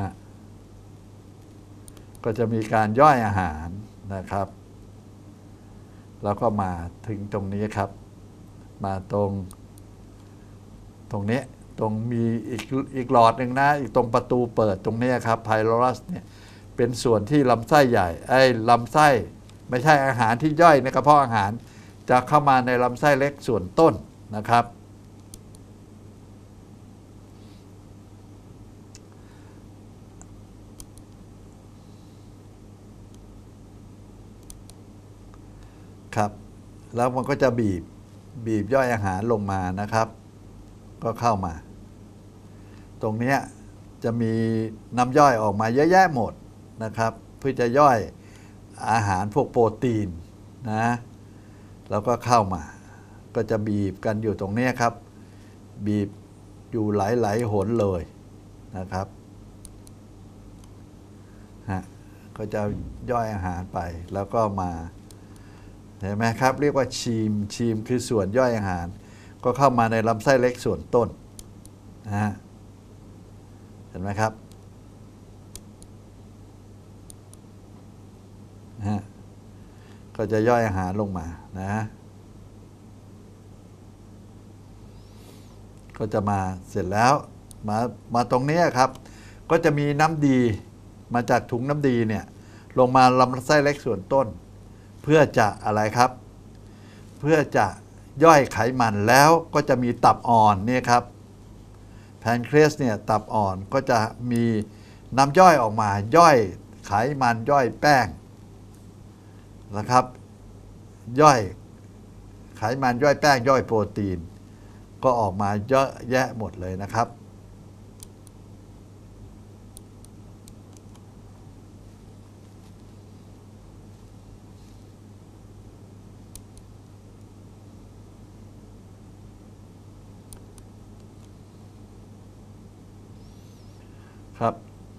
ฮะก็จะมีการย่อยอาหารนะครับ แล้วก็มาถึงตรงนี้ครับ มาตรง ตรงนี้ตรงมีอีกอีกหลอดหนึ่งนะอีกตรงประตูเปิดตรงนี้ครับไพโรรัสเนี่ยเป็นส่วนที่ลำไส้ใหญ่ไอ้ลำไส้ไม่ใช่อาหารที่ย่อยในกระเพาะอาหาร จะเข้ามาในลำไส้เล็กส่วนต้นนะครับ ครับ แล้วมันก็จะบีบบีบย่อยอาหารลงมานะครับ ก็เข้ามา ตรงนี้จะมีน้ำย่อยออกมาเยอะแยะหมดนะครับ เพื่อจะย่อยอาหารพวกโปรตีนนะแล้วก็เข้ามา ก็จะบีบกันอยู่ตรงนี้ครับ บีบอยู่หลายๆหนเลยนะครับฮะก็จะย่อยอาหารไปแล้วก็มา เห็นไหมครับ เรียกว่าชีมชีมคือส่วนย่อยอาหาร ก็เข้ามาในลำไส้เล็กส่วนต้นนะฮะเห็นไหมครับนะฮะก็จะย่อยอาหารลงมานะฮะก็จะมาเสร็จแล้วมามาตรงนี้ครับ ก็จะมีน้ำดีมาจากถุงน้ำดีเนี่ยลงมาลำไส้เล็กส่วนต้น เพื่อจะอะไรครับ เพื่อจะย่อยไขมันแล้วก็จะมีตับอ่อนเนี่ยครับแพนเครียสเนี่ยตับอ่อนก็จะมีน้ำย่อยออกมาย่อยไขมันย่อยแป้งนะครับ ย่อยไขมันย่อยแป้งย่อยโปรตีน ก็ออกมาเยอะแยะหมดเลยนะครับครับ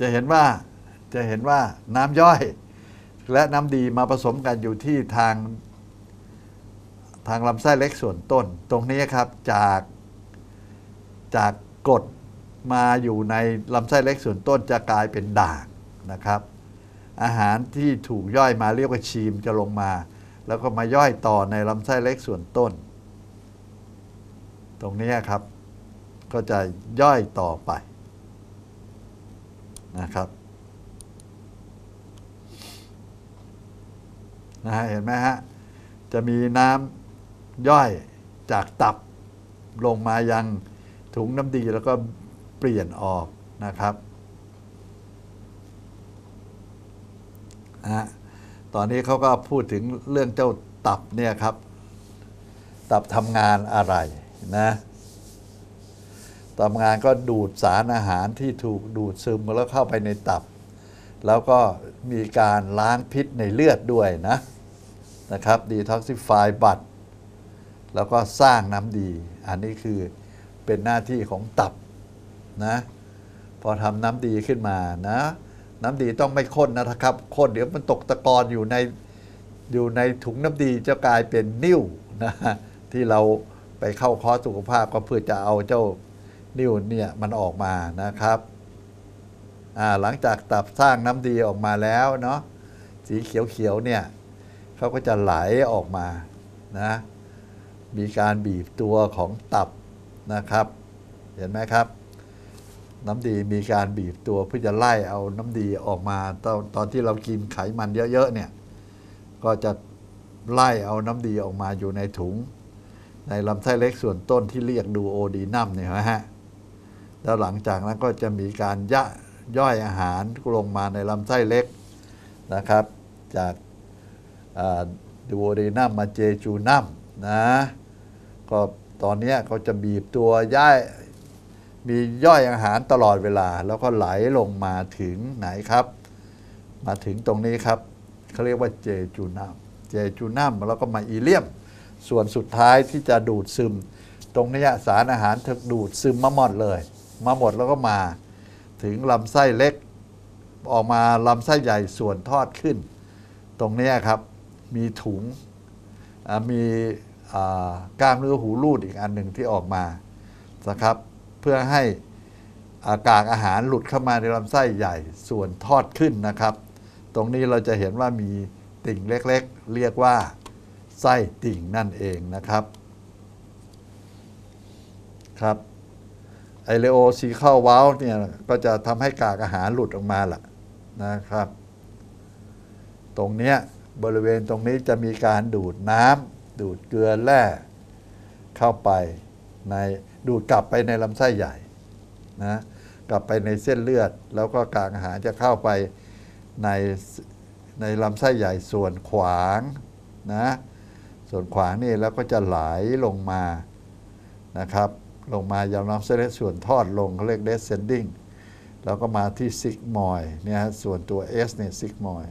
จะเห็นว่าจะเห็นว่าน้ำย่อย และน้ำดีมาผสมกันอยู่ที่ทาง ทางลำไส้เล็กส่วนต้น ตรงนี้ครับจากจากกรดมาอยู่ในลำไส้เล็กส่วนต้นจะกลายเป็นด่างนะครับ อาหารที่ถูกย่อยมาเรียกว่าชีมจะลงมา แล้วก็มาย่อยต่อในลำไส้เล็กส่วนต้น ตรงนี้ครับ ก็จะย่อยต่อไป นะครับนะฮะเห็นไหมฮะ จะมีน้ำย่อยจากตับลงมายังถุงน้ำดีแล้วก็เปลี่ยนออกนะครับนะฮะตอนนี้เขาก็พูดถึงเรื่องเจ้าตับเนี่ยครับ ตับทำงานอะไรนะ ทำงานก็ดูดสารอาหารที่ถูกดูดซึมแล้วเข้าไปในตับ แล้วก็มีการล้างพิษในเลือดด้วยนะนะครับดีท็อกซิฟายบัตแล้วก็สร้างน้ำดี อันนี้คือเป็นหน้าที่ของตับนะพอทำน้ำดีขึ้นมานะน้ำดีต้องไม่ข้นนะครับข้นเดี๋ยวมันตกตะกอนอยู่ในอยู่ในถุงน้ำดีจะกลายเป็นนิ่วนะที่เราไปเข้าคอสุขภาพก็เพื่อจะเอาเจ้า นิ่วเนี่ยมันออกมานะครับหลังจากตับสร้างน้ำดีออกมาแล้วเนาะสีเขียวๆเนี่ยเขาก็จะไหลออกมานะมีการบีบตัวของตับนะครับ เห็นไหมครับ น้ำดีมีการบีบตัวเพื่อจะไล่เอาน้ำดีออกมา ตอนตอนที่เรากินไขมันเยอะๆเนี่ยก็จะไล่เอาน้ำดีออกมาอยู่ในถุง ในลำไส้เล็กส่วนต้นที่เรียกดูโอดีนัมเนี่ยนะฮะ แล้วหลังจากนั้นก็จะมีการยะย่อยอาหารลงมาในลำไส้เล็กนะครับ จากดูโอดีนัมมาเจจูนัมนะก็ตอนนี้เขาจะบีบตัวย่ายมีย่อยอาหารตลอดเวลา แล้วก็ไหลลงมาถึงไหนครับ มาถึงตรงนี้ครับเขาเรียกว่าเจจูนัมเจจูนัมแล้วก็มาอีเลียม ส่วนสุดท้ายที่จะดูดซึม ตรงนี้สารอาหารถูกดูดซึมมาหมดเลย มาหมดแล้วก็มา ถึงลำไส้เล็ก ออกมาลำไส้ใหญ่ส่วนทอดขึ้น ตรงนี้ครับมีถุงมีกล้ามเนื้อหูรูดอีกอันหนึ่งที่ออกมานะครับ เพื่อให้อากากอาหารหลุดเข้ามาในลำไส้ใหญ่ส่วนทอดขึ้นนะครับ ตรงนี้เราจะเห็นว่ามีติ่งเล็กๆ เรียกว่าไส้ติ่งนั่นเองนะครับครับ ไอเลโอซีเข้าวาลเนี่ยก็จะทำให้กากอาหารหลุดออกมาล่ะนะครับ ตรงเนี้ยบริเวณตรงนี้จะมีการดูดน้ำดูดเกลือแร่เข้าไปในดูดกลับไปในลำไส้ใหญ่นะกลับไปในเส้นเลือด แล้วก็กากอาหารจะเข้าไปในในลำไส้ใหญ่ส่วนขวางนะส่วนขวางนี่แล้วก็จะไหลลงมานะครับ ลงมายังลำไส้เล็กส่วนทอดลงเขาเรียก descending แล้วก็มาที่ซิกมอยเนี่ยส่วนตัว S เนี่ยซิกมอย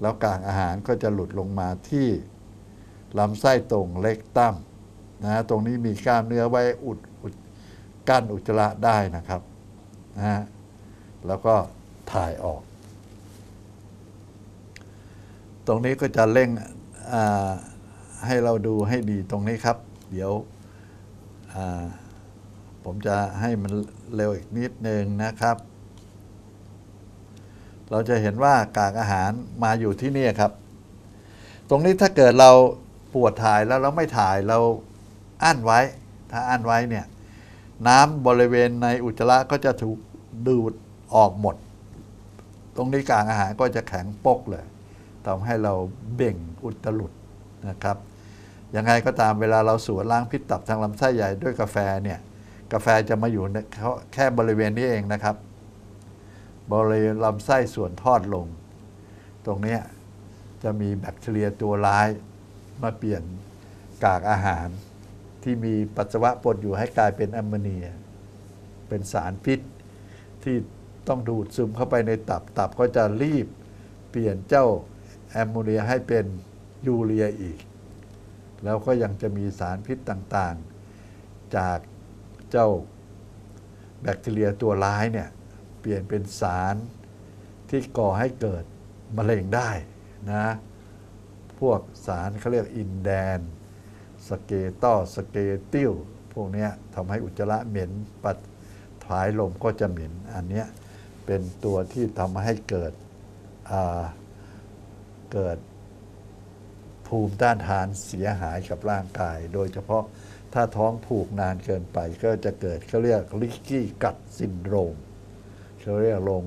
แล้วกากอาหารก็จะหลุดลงมาที่ลำไส้ตรงเล็กตั้มนะตรงนี้มีกล้ามเนื้อไว้อุดอุดกั้นอุจจาระได้นะครับนะฮะแล้วก็ถ่ายออก ตรงนี้ก็จะเร่งให้เราดูให้ดีตรงนี้ครับ เดี๋ยวอ่า ผมจะให้มันเร็วอีกนิดนึงนะครับ เราจะเห็นว่ากากอาหารมาอยู่ที่นี่ครับ ตรงนี้ถ้าเกิดเราปวดถ่ายแล้วเราไม่ถ่ายเราอั้นไว้ ถ้าอั้นไว้เนี่ยน้ำบริเวณในอุจจาระก็จะถูกดูดออกหมด ตรงนี้กากอาหารก็จะแข็งปกเลยทำให้เราเบ่งอุจจารุดนะครับยังไงก็ตามเวลาเราสวนล้างพิษตับทางลำไส้ใหญ่ด้วยกาแฟเนี่ย กาแฟจะมาอยู่แค่บริเวณนี้เองนะครับ บริเวณลำไส้ส่วนทอดลง ตรงนี้จะมีแบคทีเรียตัวร้ายมาเปลี่ยนกากอาหาร ที่มีปัสสาวะปนอยู่ให้กลายเป็นแอมโมเนีย เป็นสารพิษที่ต้องดูดซึมเข้าไปในตับตับก็จะรีบเปลี่ยนเจ้าแอมโมเนียให้เป็นยูเรียอีก แล้วก็ยังจะมีสารพิษต่างๆ จาก เจ้าแบคทีเรียตัวร้ายเนี่ยเปลี่ยนเป็นสารที่ก่อให้เกิดมะเร็งได้นะ พวกสารเขาเรียกอินแดน สเกตอสเกติลพวกนี้ทำให้อุจจาระเหม็นปัดผายลมก็จะเหม็น อันเนี้ยเป็นตัวที่ทำให้เกิดเกิดภูมิต้านทานเสียหายกับร่างกาย โดยเฉพาะ ถ้าท้องผูกนานเกินไปก็จะเกิดเขาเรียกลิกกี้กัดซินโดรมเขาเรียกลง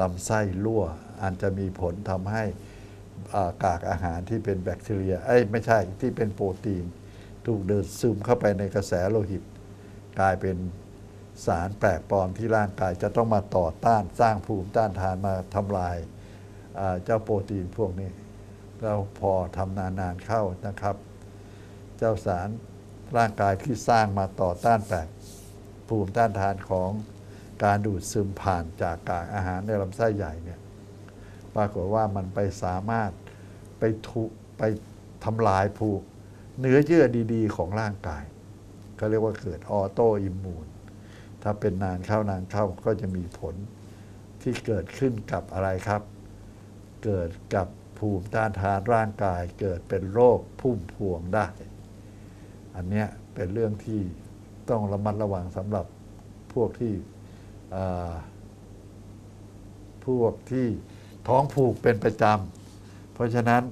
ลำไส้รั่วอาจจะมีผลทำให้กากอาหารที่เป็นแบคทีเรีย เอ้ยไม่ใช่ที่เป็นโปรตีน ถูกเดินซึมเข้าไปในกระแสโลหิต กลายเป็นสารแปลกปลอมที่ร่างกายจะต้องมาต่อต้านสร้างภูมิต้านทานมาทำลายเจ้าโปรตีนพวกนี้ แล้วพอทำนานๆเข้านะครับ เจ้าสาร ร่างกายที่สร้างมาต่อต้านแปลกภูมิต้านทานของการดูดซึมผ่านจากกากอาหารในลำไส้ใหญ่เนี่ยปรากฏว่ามันไปสามารถไปทุไปทำลายภูมิเนื้อเยื่อดีๆ ของร่างกายเขาเรียกว่าเกิดออโตอิมมูนถ้าเป็นนานเข้านานเข้าก็จะมีผลที่เกิดขึ้นกับอะไรครับ เกิดกับภูมิต้านทานร่างกาย เกิดเป็นโรคพุ่มพวงได้ อันเนี้ยเป็นเรื่องที่ต้องระมัดระวังสำหรับพวกที่พวกที่ท้องผูกเป็นประจำเพราะฉะนั้น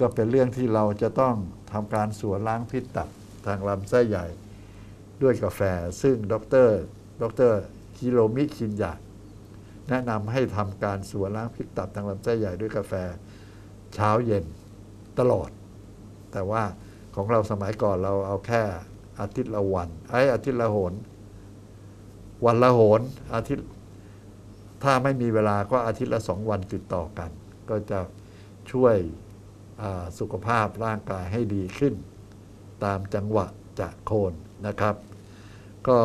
ก็เป็นเรื่องที่เราจะต้องทำการสวนล้างพิษตับทางลำไส้ใหญ่ด้วยกาแฟ ซึ่งดรดรฮิโรมิคินยะแนะนำให้ทำการสวนล้างพิษตับทางลำไส้ใหญ่ด้วยกาแฟเช้าเย็นตลอด แต่ว่า ของเราสมัยก่อนเราเอาแค่อาทิตย์ละวัน ไอ้อาทิตย์ละโหน วันละโหน อาทิตย์ ถ้าไม่มีเวลาก็อาทิตย์ละสองวันติดต่อกัน ก็จะช่วยสุขภาพร่างกายให้ดีขึ้น ตามจังหวะจะโคนนะครับ ก็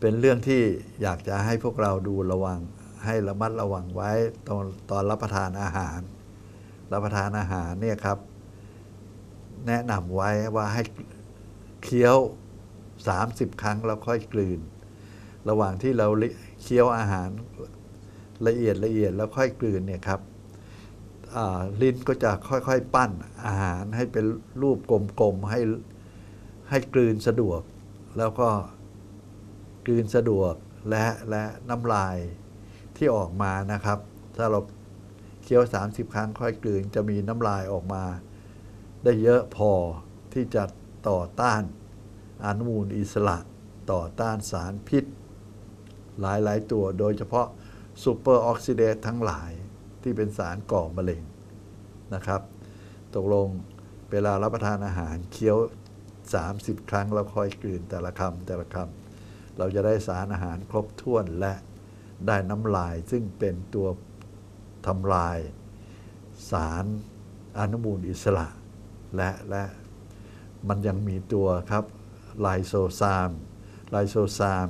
เป็นเรื่องที่อยากจะให้พวกเราดูระวังให้ระมัดระวังไว้ตอนตอนรับประทานอาหาร รับประทานอาหารเนี่ยครับ แนะนำไว้ว่าให้เคี้ยว 30 ครั้งแล้วค่อยกลืน ระหว่างที่เราเคี้ยวอาหารละเอียดละเอียดแล้วค่อยกลืนเนี่ยครับลิ้นก็จะค่อยๆ ปั้นอาหารให้เป็นรูปกลมๆให้ให้กลืนสะดวก แล้วก็กลืนสะดวกและและน้ำลายที่ออกมานะครับ ถ้าเราเคี้ยว 30 ครั้งค่อยกลืนจะมีน้ำลายออกมา ได้เยอะพอที่จะต่อต้านอนุมูลอิสระต่อต้านสารพิษ หลาย ๆ ตัวโดยเฉพาะซูเปอร์ออกซิเดตทั้งหลายที่เป็นสารก่อมะเร็งนะครับ ตกลงเวลารับประทานอาหารเคี้ยว 30 ครั้งแล้วค่อยกลืนแต่ละคำแต่ละคำเราจะได้สารอาหารครบถ้วนและได้น้ำลายซึ่งเป็นตัวทำลายสารอนุมูลอิสระ และและมันยังมีตัวครับไลโซซามไลโซซาม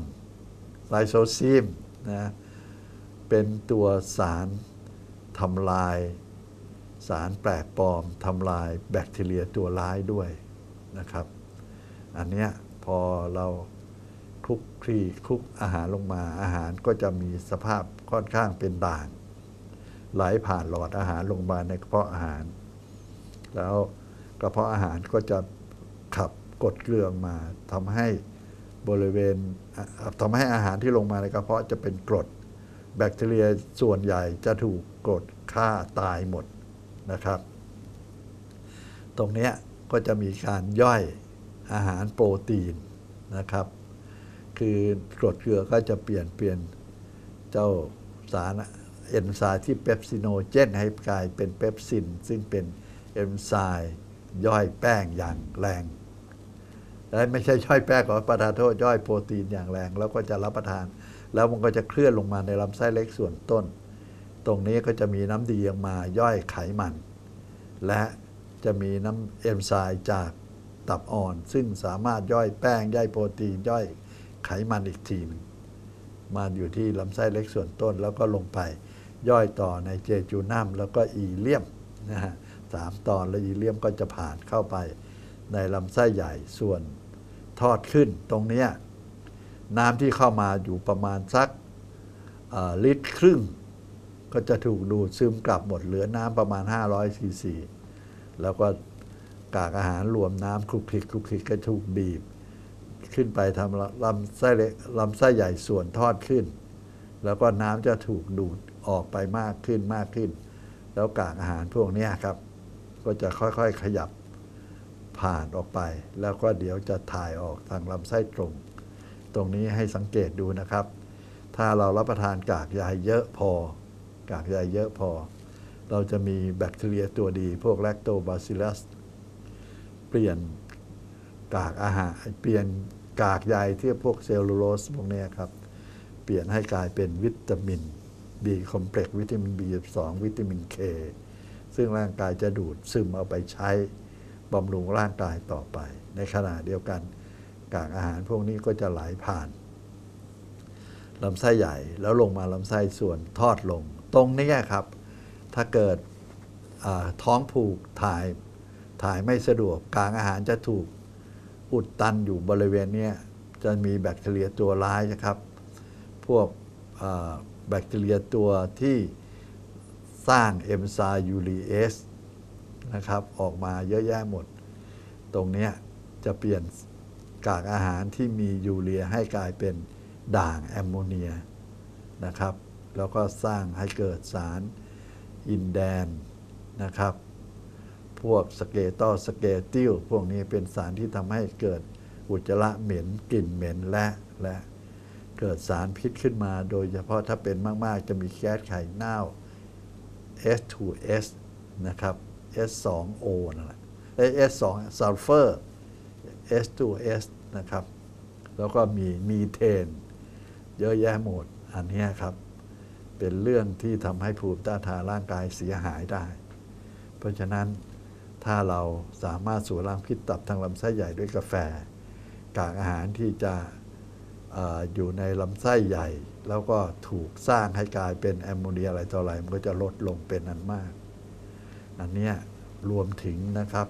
ไลโซซีมนะเป็นตัวสารทำลาย สารแปลกปลอมทำลายแบคทีเรียตัวร้ายด้วยนะครับ อันเนี้ยพอเราคลุกคลีคลุกอาหารลงมาอาหารก็จะมีสภาพค่อนข้างเป็นด่างไหลผ่านหลอดอาหารลงมาในกระเพาะอาหาร แล้ว กระเพาะอาหารก็จะขับกดเกลือมาทำให้บริเวณทำให้อาหารที่ลงมาในกระเพาะจะเป็นกรด แบคทีเรียส่วนใหญ่จะถูกกรดฆ่าตายหมดนะครับ ตรงนี้ก็จะมีการย่อยอาหารโปรตีนนะครับ คือกรดเกลือก็จะเปลี่ยนเปลี่ยนเจ้าสารเอนไซม์ที่เปปซิโนเจนให้กลายเป็นเปปซิน ซึ่งเป็นเอนไซม์ ย่อยแป้งอย่างแรงและไม่ใช่ย่อยแป้งของประทานโทษย่อยโปรตีนอย่างแรง แล้วก็จะรับประทาน แล้วมันก็จะเคลื่อนลงมาในลำไส้เล็กส่วนต้น ตรงนี้ก็จะมีน้ำดีออกมาย่อยไขมัน และจะมีน้ำเอนไซม์จากตับอ่อน ซึ่งสามารถย่อยแป้งย่อยโปรตีนย่อยไขมันอีกทีหนึงมาอยู่ที่ลำไส้เล็กส่วนต้นแล้วก็ลงไปย่อยต่อในเจจูนัมแล้วก็อีเลียมนะฮะ สามตอนแล้วอีเลียมก็จะผ่านเข้าไปในลำไส้ใหญ่ส่วนทอดขึ้นตรงนี้น้ำที่เข้ามาอยู่ประมาณสักลิตรครึ่ง ก็จะถูกดูดซึมกลับหมดเหลือน้ำประมาณ 500ซีซีแล้วก็กากอาหารรวมน้ำคลุกคลิกคลุกคลิกก็ถูกบีบ ขึ้นไปทำลำไส้เล็กลำไส้ใหญ่ส่วนทอดขึ้น แล้วก็น้ำจะถูกดูดออกไปมากขึ้นมากขึ้น แล้วกากอาหารพวกนี้ครับ ก็จะค่อยๆขยับผ่านออกไป แล้วก็เดี๋ยวจะถ่ายออกทางลำไส้ตรง ตรงนี้ให้สังเกตดูนะครับ ถ้าเรารับประทานกากใยเยอะพอ กากใยเยอะพอ เราจะมีแบคทีเรียตัวดีพวกแลคโตบาซิลัสเปลี่ยนกากอาหารเปลี่ยนกากใยที่พวกเซลลูโลสพวกนี้ครับ เปลี่ยนให้กลายเป็นวิตามิน B คอมเพล็กซ์วิตามิน B12 วิตามิน K ซึ่งร่างกายจะดูดซึมเอาไปใช้บำรุงร่างกายต่อไป ในขณะเดียวกันกากอาหารพวกนี้ก็จะไหลผ่านลำไส้ใหญ่แล้วลงมาลำไส้ส่วนทอดลง ตรงนี้ครับ ถ้าเกิดท้องผูกถ่ายถ่ายไม่สะดวกกากอาหารจะถูกอุดตันอยู่บริเวณนี้จะมีแบคทีเรียตัวร้ายนะครับ พวกแบคทีเรียตัวที่ สร้างเอนไซม์ยูรีเอสนะครับออกมาเยอะแยะหมด ตรงนี้จะเปลี่ยนกากอาหารที่มียูเรียให้กลายเป็นด่างแอมโมเนียนะครับ แล้วก็สร้างให้เกิดสารอินแดนนะครับ พวกสเกตอสเกติลพวกนี้เป็นสารที่ทำให้เกิดอุจจาระเหม็นกลิ่นเหม็นและและเกิดสารพิษขึ้นมา โดยเฉพาะถ้าเป็นมาก ๆ จะมีแก๊สไข่เน่า S2S นะครับ S2O นั่นแหละเอ้ย S2 sulfur S2S นะครับ แล้วก็มีมีเทน เยอะแยะหมด อันนี้ครับ เป็นเรื่องที่ทำให้ภูมิต้านทานร่างกายเสียหายได้ เพราะฉะนั้นถ้าเราสามารถสูบล้างพิษตับทางลำไส้ใหญ่ด้วยกาแฟ กากอาหารที่จะ อยู่ในลำไส้ใหญ่ แล้วก็ถูกสร้างให้กลายเป็นแอมโมเนียอะไรต่ออะไร มันก็จะลดลงเป็นอันมาก อันเนี้ยรวมถึงนะครับ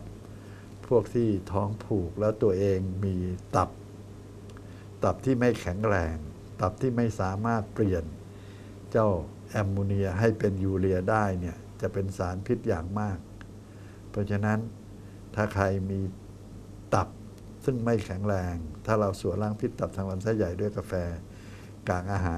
พวกที่ท้องผูกแล้วตัวเองมีตับ ตับที่ไม่แข็งแรง ตับที่ไม่สามารถเปลี่ยนเจ้าแอมโมเนียให้เป็นยูเรียได้เนี่ยจะเป็นสารพิษอย่างมาก เพราะฉะนั้นถ้าใครมี ซึ่งไม่แข็งแรง ถ้าเราสวนล้างพิษตับทางลำไส้ใหญ่ด้วยกาแฟกากอาหาร